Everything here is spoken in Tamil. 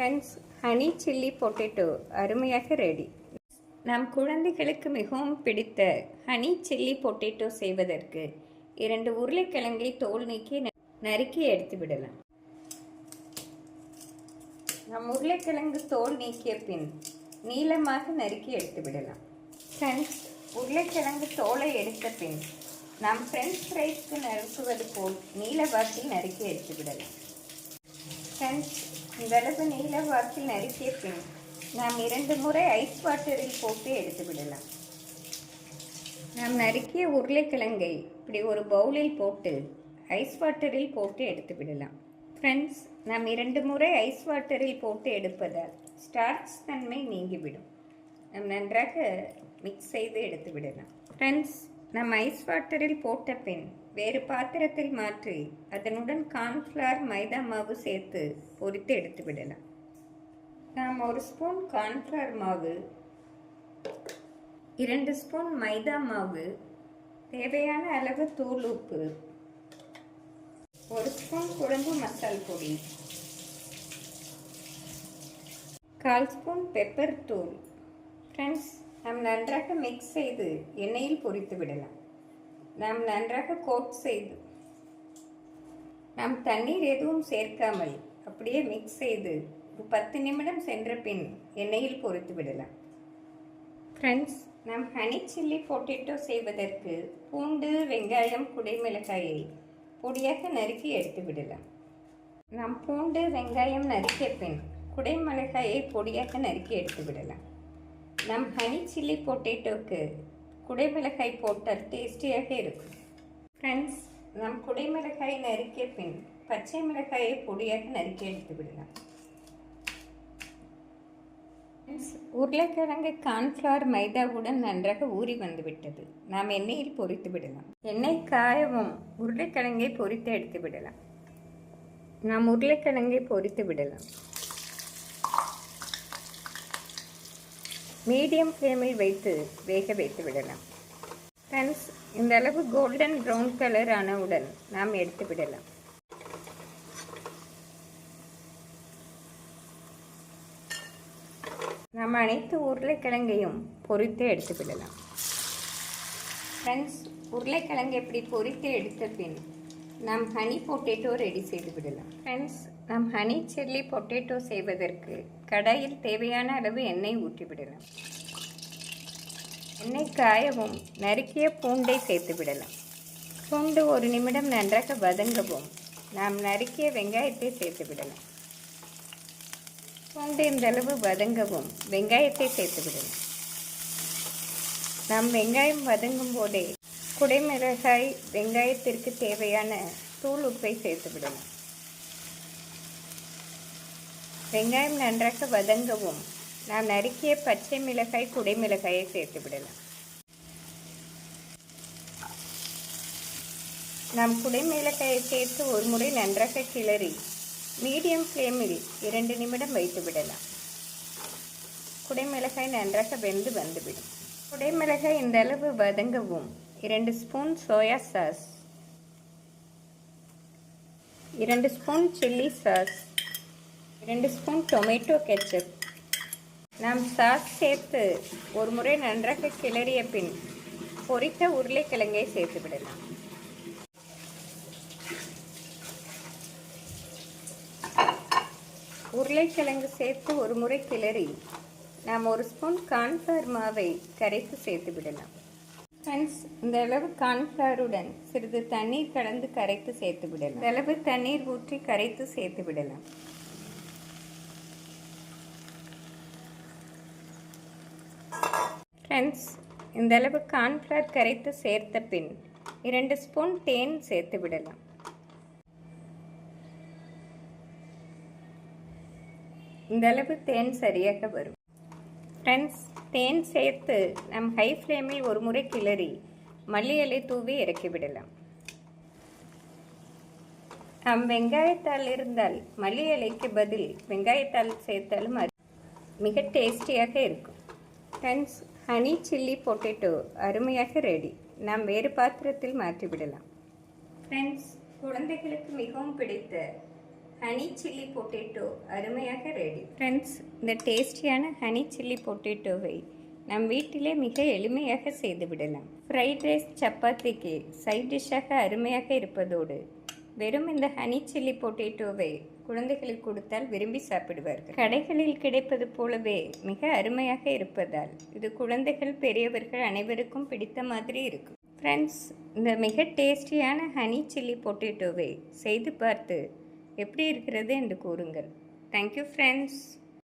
ஃப்ரெண்ட்ஸ் ஹனி சில்லி பொட்டேட்டோ அருமையாக ரெடி. நம் குழந்தைகளுக்கு மிகவும் பிடித்த ஹனி சில்லி பொட்டேட்டோ செய்வதற்கு இரண்டு உருளைக்கிழங்கை தோல் நீக்கி ந- நறுக்கி எடுத்து விடலாம். நம் உருளைக்கிழங்கு தோல் நீக்கிய பின் நீளமாக நறுக்கி எடுத்து விடலாம். ஃப்ரெண்ட்ஸ் உருளைக்கிழங்கு தோலை எடுத்த பின் நாம் ஃப்ரெஞ்ச் ஃப்ரைஸ்க்கு நறுக்குவது போல் நீளவாசி நறுக்கி எடுத்து விடலாம். ஃப்ரெண்ட்ஸ் இந்தளவு நீல வாக்கில் நறுக்கிய பின் நாம் இரண்டு முறை ஐஸ் வாட்டரில் போட்டு எடுத்து விடலாம். நாம் நறுக்கிய உருளைக்கிழங்கை இப்படி ஒரு பவுலில் போட்டு ஐஸ் வாட்டரில் போட்டு எடுத்து விடலாம். ஃப்ரெண்ட்ஸ் நாம் இரண்டு முறை ஐஸ் வாட்டரில் போட்டு எடுப்பதால் ஸ்டார்ச் தன்மை நீங்கிவிடும். நாம் நன்றாக மிக்ஸ் செய்து எடுத்து விடலாம். ஃப்ரெண்ட்ஸ் நம் ஐஸ் வாட்டரில் போட்ட பின் வேறு பாத்திரத்தில் மாற்றி அதனுடன் கார்ன்ஃப்ளவர் மைதா மாவு சேர்த்து பொரித்து எடுத்து விடலாம். நாம் ஒரு ஸ்பூன் கார்ன்ஃப்ளவர் மாவு இரண்டு ஸ்பூன் மைதா மாவு தேவையான அளவு தூள் உப்பு ஒரு ஸ்பூன் குழம்பு மசால் பொடி கால் ஸ்பூன் பெப்பர் தூள். ஃப்ரெண்ட்ஸ் நாம் நன்றாக மிக்ஸ் செய்து எண்ணெயில் பொரித்து விடலாம். நாம் நன்றாக கோட் செய்து நாம் தண்ணீர் எதுவும் சேர்க்காமல் அப்படியே மிக்ஸ் செய்து ஒரு பத்து நிமிடம் சென்ற பின் எண்ணெயில் பொரித்து விடலாம். ஃப்ரெண்ட்ஸ் நாம் ஹனி சில்லி பொட்டேட்டோ செய்வதற்கு பூண்டு வெங்காயம் குடைமிளகாயை பொடியாக நறுக்கி எடுத்து விடலாம். நாம் பூண்டு வெங்காயம் நறுக்கிய பின் குடைமிளகாயை பொடியாக நறுக்கி எடுத்து விடலாம். நம் ஹனி சில்லி பொட்டேட்டோக்கு குடைமிளகாய் போட்டால் டேஸ்டியாக இருக்கும். ஃப்ரெண்ட்ஸ் நம் குடைமிளகாய் நறுக்கிய பின் பச்சை மிளகாயை பொடியாக நறுக்கி எடுத்து விடலாம். ஃப்ரெண்ட்ஸ், உருளைக்கிழங்கு கார்ன்ஃப்ளவர் மைதாவுடன் நன்றாக ஊறி வந்துவிட்டது. நாம் எண்ணெயில் பொரித்து விடலாம். எண்ணெய் காயவும் உருளைக்கிழங்கை பொரித்து எடுத்து விடலாம். நாம் உருளைக்கிழங்கை பொரித்து விடலாம். மீடியம் ஃப்ளேமில் வைத்து வேக வைத்து விடலாம். ஃப்ரெண்ட்ஸ் இந்த அளவு கோல்டன் ப்ரௌன் கலர் ஆனவுடன் நாம் எடுத்து விடலாம். நாம் அனைத்து உருளைக்கிழங்கையும் பொறித்து எடுத்து விடலாம். ஃப்ரெண்ட்ஸ் உருளைக்கிழங்கு எப்படி பொறித்து எடுத்த பின் நாம் ஹனி பொட்டேட்டோ ரெடி செய்து விடலாம். ஃப்ரெண்ட்ஸ் நாம் ஹனி சில்லி பொட்டேட்டோ செய்வதற்கு கடாயில் தேவையான அளவு எண்ணெய் ஊற்றிவிடலாம். எண்ணெய் காயவும் நறுக்கிய பூண்டை சேர்த்து விடலாம் பூண்டு ஒரு நிமிடம் நன்றாக வதங்கவும் நாம் நறுக்கிய வெங்காயத்தை சேர்த்து விடலாம் பூண்டு இந்தளவு வதங்கவும் வெங்காயத்தை சேர்த்து விடலாம் நாம் வெங்காயம் வதங்கும் போதே குடைமிளகாய் வெங்காயத்திற்கு தேவையான தூள் உப்பை சேர்த்து விடலாம் வெங்காயம் நன்றாக வதங்கவும். நாம் நறுக்கிய பச்சை மிளகாய் குடைமிளகாயை சேர்த்து விடலாம். நாம் குடைமிளகாயை சேர்த்து ஒரு முறை நன்றாக கிளறி மீடியம் ஃப்ளேமில் இரண்டு நிமிடம் வைத்து விடலாம். குடைமிளகாய் நன்றாக வெந்து வந்துவிடும். குடைமிளகாய் இந்த அளவு வதங்கவும். இரண்டு ஸ்பூன் சோயா சாஸ். இரண்டு ஸ்பூன் சில்லி சாஸ். ரெண்டு ஸ்பூன் டொமேட்டோ கெச்சப். நாம் சாஸ் சேர்த்து ஒரு முறை நன்றாக கிளறிய பின் பொரித்த உருளைக்கிழங்கை சேர்த்து விடலாம். உருளைக்கிழங்கு சேர்த்து ஒரு முறை கிளறி நாம் ஒரு ஸ்பூன் கார்ன்ஃப்ளவர் மாவை கரைத்து சேர்த்து விடலாம். ஃப்ரெண்ட்ஸ் இந்த அளவு கார்ன்ஃப்ளவருடன் சிறிது தண்ணீர் கலந்து கரைத்து சேர்த்து விடலாம். இந்த அளவு தண்ணீர் ஊற்றி கரைத்து சேர்த்து விடலாம். ஃப்ரெண்ட்ஸ் இந்த அளவு கார்ன்ஃப்ளவர் கரைத்து சேர்த்த பின் இரண்டு ஸ்பூன் தேன் சேர்த்து விடலாம். இந்தளவு தேன் சரியாக வரும். ஃப்ரெண்ட்ஸ் தேன் சேர்த்து நம் ஹை ஃப்ளேமில் ஒரு முறை கிளறி மல்லி இலை தூவி இறக்கிவிடலாம் நம் வெங்காயத்தால் இருந்தால் மல்லி இலைக்கு பதில் வெங்காயத்தால் சேர்த்தாலும் மிக டேஸ்டியாக இருக்கும். ஃப்ரெண்ட்ஸ் ஹனி சில்லி பொட்டேட்டோ அருமையாக ரெடி நாம் வேறு பாத்திரத்தில் மாற்றிவிடலாம். ஃப்ரெண்ட்ஸ் குழந்தைகளுக்கு மிகவும் பிடித்த ஹனி சில்லி பொட்டேட்டோ அருமையாக ரெடி ஃப்ரெண்ட்ஸ் இந்த டேஸ்டியான ஹனி சில்லி பொட்டேட்டோவை நம் வீட்டிலே மிக எளிமையாக செய்துவிடலாம் ஃப்ரைட் ரைஸ் சப்பாத்திக்கு சைட் டிஷ்ஷாக அருமையாக இருப்பதோடு வெறும் இந்த ஹனி சில்லி பொட்டேட்டோவை குழந்தைகளுக்கு கொடுத்தால் விரும்பி சாப்பிடுவார்கள். கடைகளில் கிடைப்பது போலவே மிக அருமையாக இருப்பதால் இது குழந்தைகள் பெரியவர்கள் அனைவருக்கும் பிடித்த மாதிரி இருக்கும். ஃப்ரெண்ட்ஸ் இந்த மிக டேஸ்டியான ஹனி சில்லி பொட்டேட்டோவை செய்து பார்த்து எப்படி இருக்கிறது என்று கூறுங்கள். Thank you friends